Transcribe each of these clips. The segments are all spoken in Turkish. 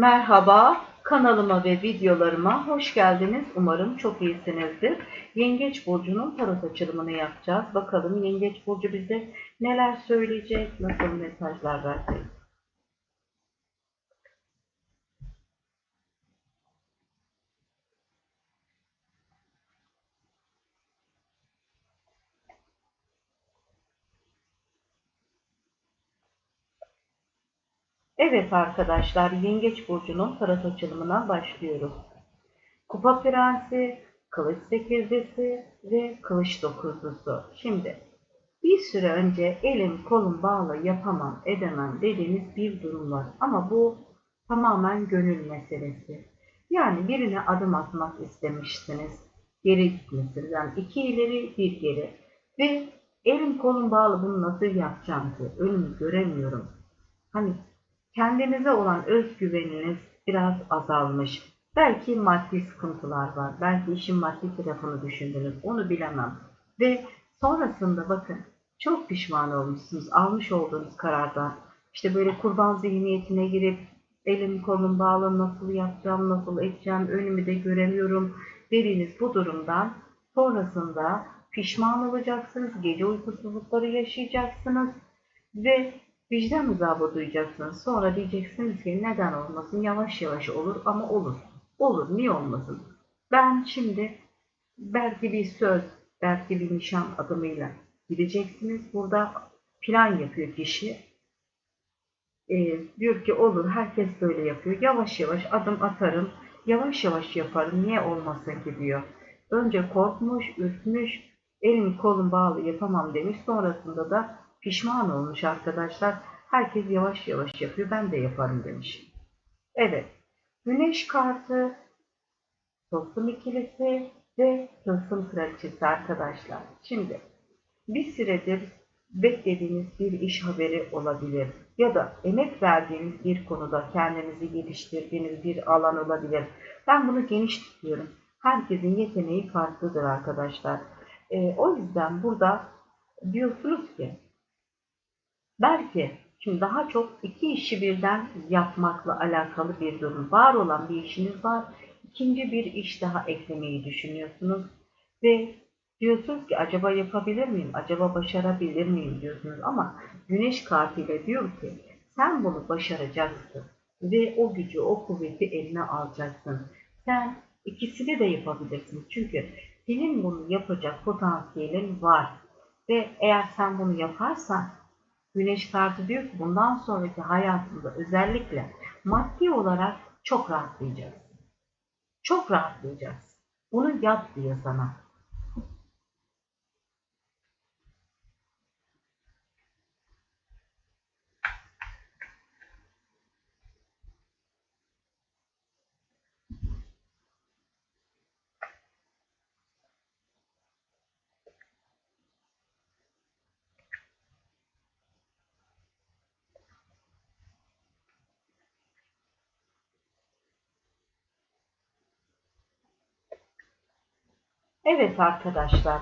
Merhaba, kanalıma ve videolarıma hoş geldiniz. Umarım çok iyisinizdir. Yengeç Burcu'nun tarot açılımını yapacağız. Bakalım Yengeç Burcu bize neler söyleyecek, nasıl mesajlar verecek. Evet arkadaşlar, Yengeç Burcu'nun tarot açılımına başlıyoruz. Kupa Prensi, Kılıç Sekizlisi ve Kılıç Dokuzlusu. Şimdi bir süre önce elim kolum bağlı yapamam edemem dediğiniz bir durum var. Ama bu tamamen gönül meselesi. Yani birine adım atmak istemişsiniz. Geri gitmişsiniz. Yani iki ileri bir geri. Ve elim kolum bağlı bunu nasıl yapacağım ki? Önümü göremiyorum. Hani kendinize olan özgüveniniz biraz azalmış. Belki maddi sıkıntılar var. Belki işin maddi tarafını düşündünüz. Onu bilemem. Ve sonrasında bakın çok pişman olmuşsunuz almış olduğunuz karardan. İşte böyle kurban zihniyetine girip elim kolum bağlı nasıl yapacağım, nasıl edeceğim, önümü de göremiyorum dediğiniz bu durumdan sonrasında pişman olacaksınız, gece uykusuzlukları yaşayacaksınız ve vicdan azabı duyacaksınız. Sonra diyeceksiniz ki neden olmasın, yavaş yavaş olur ama olur. Olur, niye olmasın? Ben şimdi belki bir söz, belki bir nişan adımıyla gideceksiniz. Burada plan yapıyor kişi. Ee, diyor ki olur, herkes böyle yapıyor. Yavaş yavaş adım atarım, yavaş yavaş yaparım, niye olmasın ki diyor. Önce korkmuş, ürkmüş, elim kolum bağlı yapamam demiş. Sonrasında da pişman olmuş arkadaşlar. Herkes yavaş yavaş yapıyor, ben de yaparım demiş. Evet, Güneş kartı, toplum ikilisi ve tılsım kraliçesi arkadaşlar. Şimdi bir süredir beklediğiniz bir iş haberi olabilir ya da emek verdiğiniz bir konuda kendinizi geliştirdiğiniz bir alan olabilir. Ben bunu geniş tutuyorum. Herkesin yeteneği farklıdır arkadaşlar. Ee, o yüzden burada diyorsunuz ki belki Şimdi daha çok iki işi birden yapmakla alakalı bir durum. Var olan bir işiniz var. İkinci bir iş daha eklemeyi düşünüyorsunuz. Ve diyorsunuz ki acaba yapabilir miyim? Acaba başarabilir miyim diyorsunuz. Ama güneş kartıyla diyor ki sen bunu başaracaksın. Ve o gücü, o kuvveti eline alacaksın. Sen ikisini de yapabilirsin. Çünkü senin bunu yapacak potansiyelin var. Ve eğer sen bunu yaparsan Güneş kartı diyor ki bundan sonraki hayatında özellikle maddi olarak çok rahatlayacaksın. Çok rahatlayacaksın. Bunu yap diyor sana. Evet arkadaşlar.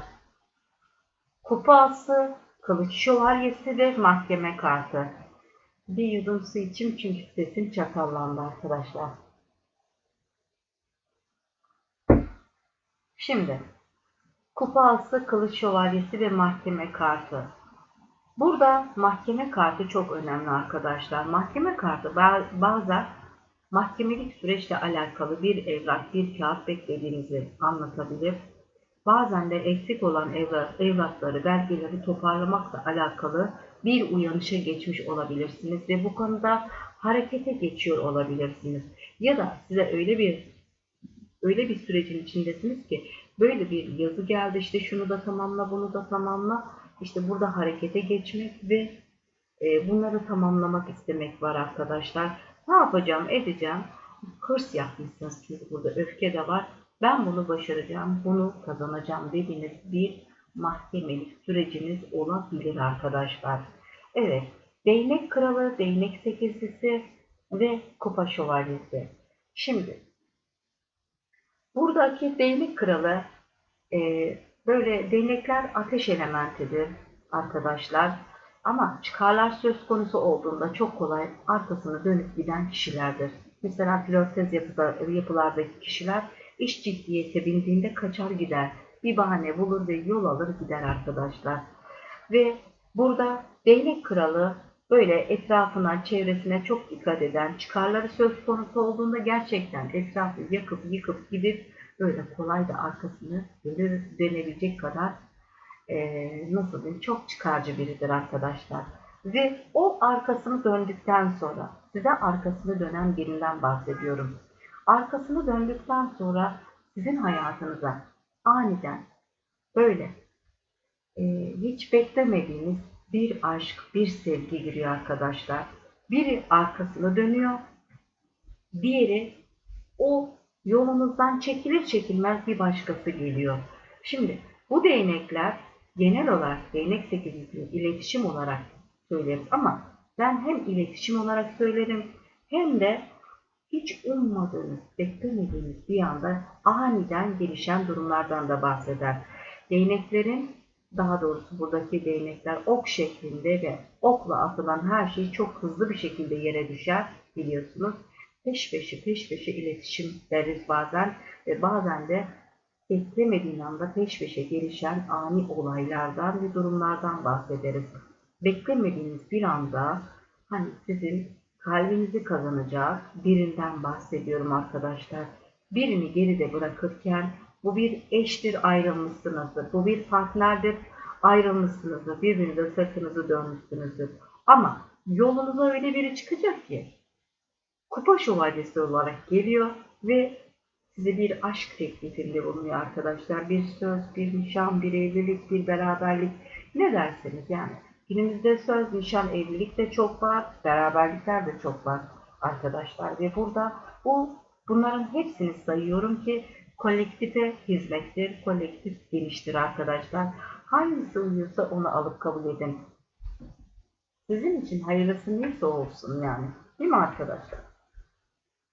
Kupası, kılıç şövalyesi ve mahkeme kartı. Bir yudum su içim çünkü sesim çatallandı arkadaşlar. Şimdi kupası, kılıç şövalyesi ve mahkeme kartı. Burada mahkeme kartı çok önemli arkadaşlar. Mahkeme kartı bazen mahkemelik süreçle alakalı bir evrak, bir kağıt beklediğinizi anlatabilir bazen de eksik olan evlat, evlatları, belgeleri toparlamakla alakalı bir uyanışa geçmiş olabilirsiniz ve bu konuda harekete geçiyor olabilirsiniz. Ya da size öyle bir öyle bir sürecin içindesiniz ki böyle bir yazı geldi işte şunu da tamamla bunu da tamamla işte burada harekete geçmek ve e, bunları tamamlamak istemek var arkadaşlar. Ne yapacağım edeceğim hırs yapmışsınız çünkü burada öfke de var ben bunu başaracağım, bunu kazanacağım dediğiniz bir mahkemelik süreciniz olabilir arkadaşlar. Evet, değnek kralı, değnek sekizlisi ve kupa şövalyesi. Şimdi, buradaki değnek kralı e, böyle değnekler ateş elementidir arkadaşlar. Ama çıkarlar söz konusu olduğunda çok kolay arkasını dönüp giden kişilerdir. mesela flörtöz yapıda, yapılardaki kişiler iş ciddiyete bindiğinde kaçar gider. Bir bahane bulur ve yol alır gider arkadaşlar. Ve burada değnek kralı böyle etrafına, çevresine çok dikkat eden, çıkarları söz konusu olduğunda gerçekten etrafı yakıp yıkıp gidip böyle kolay da arkasını dönür, dönebilecek kadar e, nasıl diyeyim çok çıkarcı biridir arkadaşlar. Ve o arkasını döndükten sonra size arkasını dönen birinden bahsediyorum. Arkasını döndükten sonra sizin hayatınıza aniden böyle e, hiç beklemediğiniz bir aşk, bir sevgi giriyor arkadaşlar. Biri arkasını dönüyor, diğeri o yolunuzdan çekilir çekilmez bir başkası geliyor. Şimdi bu değnekler genel olarak değnek sekizlikli iletişim olarak söyleriz ama ben hem iletişim olarak söylerim hem de hiç ummadığınız, beklemediğiniz bir anda aniden gelişen durumlardan da bahseder. Değneklerin daha doğrusu buradaki değnekler ok şeklinde ve okla atılan her şey çok hızlı bir şekilde yere düşer biliyorsunuz. Peş peşe peş peşe iletişim deriz bazen ve bazen de beklemediğin anda peş peşe gelişen ani olaylardan ve durumlardan bahsederiz. Beklemediğiniz bir anda hani sizin kalbinizi kazanacak birinden bahsediyorum arkadaşlar. Birini geride bırakırken bu bir eştir ayrılmışsınızdır. Bu bir partnerdir ayrılmışsınızdır. Birbirinize sırtınızı dönmüşsünüzdür. Ama yolunuza öyle biri çıkacak ki kupa şövalyesi olarak geliyor ve size bir aşk teklifinde bulunuyor arkadaşlar. Bir söz, bir nişan, bir evlilik, bir beraberlik ne derseniz yani. Günümüzde söz, nişan, evlilik de çok var, beraberlikler de çok var arkadaşlar. Ve burada bu bunların hepsini sayıyorum ki kolektife hizmettir, kolektif geniştir arkadaşlar. Hangisi uyuyorsa onu alıp kabul edin. Sizin için hayırlısı neyse olsun yani. Değil mi arkadaşlar?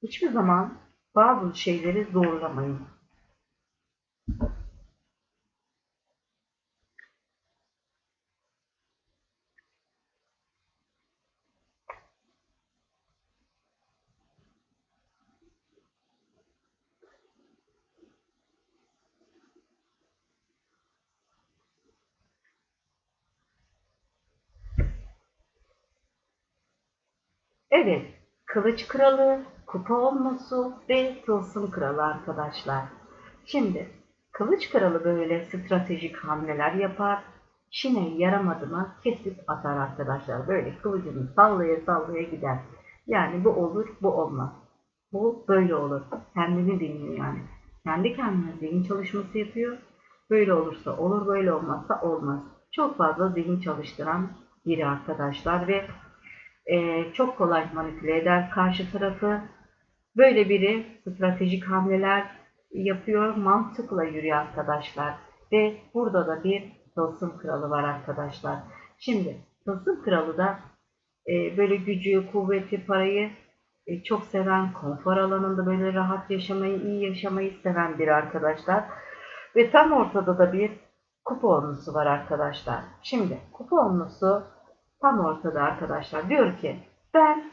Hiçbir zaman bazı şeyleri zorlamayın. Evet, Kılıç Kralı, Kupa Olması ve Tılsım Kralı arkadaşlar. Şimdi Kılıç Kralı böyle stratejik hamleler yapar. Çin'e yaramadı mı kesip atar arkadaşlar. Böyle kılıcını sallaya sallaya gider. Yani bu olur, bu olmaz. Bu böyle olur. Kendini dinliyor yani. Kendi kendine zihin çalışması yapıyor. Böyle olursa olur, böyle olmazsa olmaz. Çok fazla zihin çalıştıran biri arkadaşlar ve e, çok kolay manipüle eder karşı tarafı. Böyle biri stratejik hamleler yapıyor, mantıkla yürüyor arkadaşlar. Ve burada da bir tılsım kralı var arkadaşlar. Şimdi tılsım kralı da e, böyle gücü, kuvveti, parayı e, çok seven, konfor alanında böyle rahat yaşamayı, iyi yaşamayı seven bir arkadaşlar. Ve tam ortada da bir kupa onlusu var arkadaşlar. Şimdi kupa onlusu tam ortada arkadaşlar. Diyor ki ben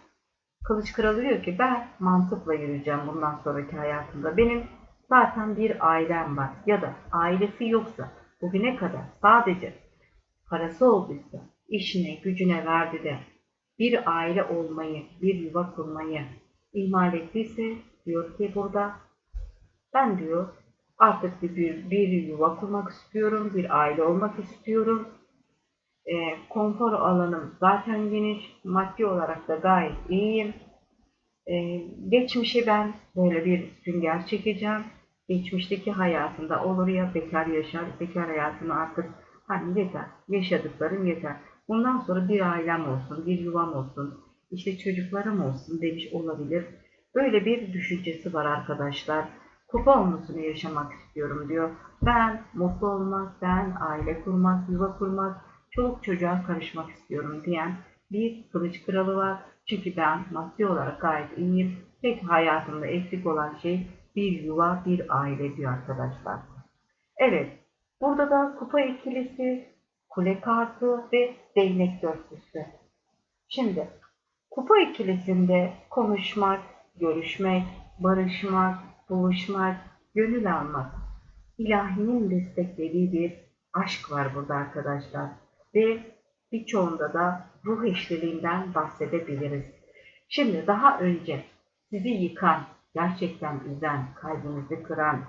Kılıç Kralı diyor ki ben mantıkla yürüyeceğim bundan sonraki hayatımda. Benim zaten bir ailem var ya da ailesi yoksa bugüne kadar sadece parası olduysa işine gücüne verdi de bir aile olmayı, bir yuva kurmayı ihmal ettiyse diyor ki burada ben diyor artık bir, bir, bir yuva kurmak istiyorum, bir aile olmak istiyorum e, konfor alanım zaten geniş. Maddi olarak da gayet iyiyim. E, geçmişe ben böyle bir sünger çekeceğim. Geçmişteki hayatında olur ya bekar yaşar, bekar hayatını artık hani yeter, yaşadıklarım yeter. Bundan sonra bir ailem olsun, bir yuvam olsun, işte çocuklarım olsun demiş olabilir. Böyle bir düşüncesi var arkadaşlar. Kupa olmasını yaşamak istiyorum diyor. Ben mutlu olmak, ben aile kurmak, yuva kurmak, çoluk çocuğa karışmak istiyorum diyen bir kılıç kralı var. Çünkü ben maddi olarak gayet iyiyim. Tek hayatımda eksik olan şey bir yuva, bir aile diyor arkadaşlar. Evet, burada da kupa ikilisi, kule kartı ve değnek dörtlüsü. Şimdi kupa ikilisinde konuşmak, görüşmek, barışmak, buluşmak, gönül almak. İlahinin desteklediği bir aşk var burada arkadaşlar. Ve birçoğunda da ruh eşliliğinden bahsedebiliriz. Şimdi daha önce sizi yıkan, gerçekten üzen, kalbinizi kıran,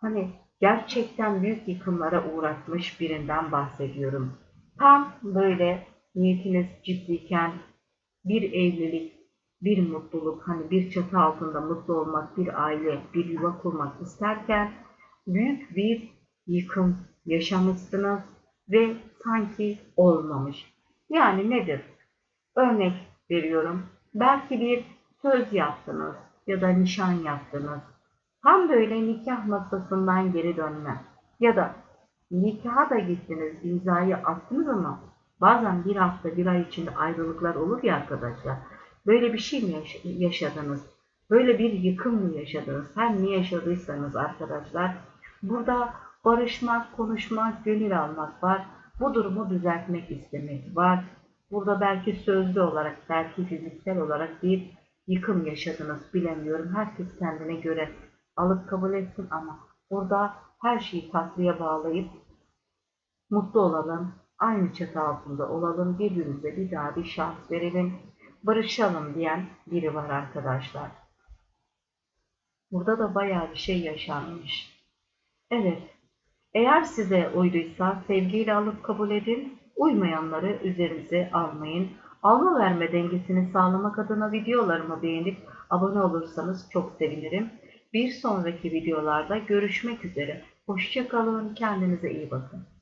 hani gerçekten büyük yıkımlara uğratmış birinden bahsediyorum. Tam böyle niyetiniz ciddiyken bir evlilik, bir mutluluk, hani bir çatı altında mutlu olmak, bir aile, bir yuva kurmak isterken büyük bir yıkım yaşamışsınız ve sanki olmamış. Yani nedir? Örnek veriyorum. Belki bir söz yaptınız ya da nişan yaptınız. Tam böyle nikah masasından geri dönme. Ya da nikaha da gittiniz, imzayı attınız ama bazen bir hafta, bir ay içinde ayrılıklar olur ya arkadaşlar. Böyle bir şey mi yaş- yaşadınız? Böyle bir yıkım mı yaşadınız? Her ne yaşadıysanız arkadaşlar. Burada barışmak, konuşmak, gönül almak var. Bu durumu düzeltmek istemek var. Burada belki sözlü olarak, belki fiziksel olarak bir yıkım yaşadınız bilemiyorum. Herkes kendine göre alıp kabul etsin ama burada her şeyi tatlıya bağlayıp mutlu olalım, aynı çatı altında olalım, birbirimize bir daha bir şans verelim, barışalım diyen biri var arkadaşlar. Burada da bayağı bir şey yaşanmış. Evet, eğer size uyduysa sevgiyle alıp kabul edin, uymayanları üzerinize almayın. Alma verme dengesini sağlamak adına videolarımı beğenip abone olursanız çok sevinirim. Bir sonraki videolarda görüşmek üzere. Hoşçakalın, kendinize iyi bakın.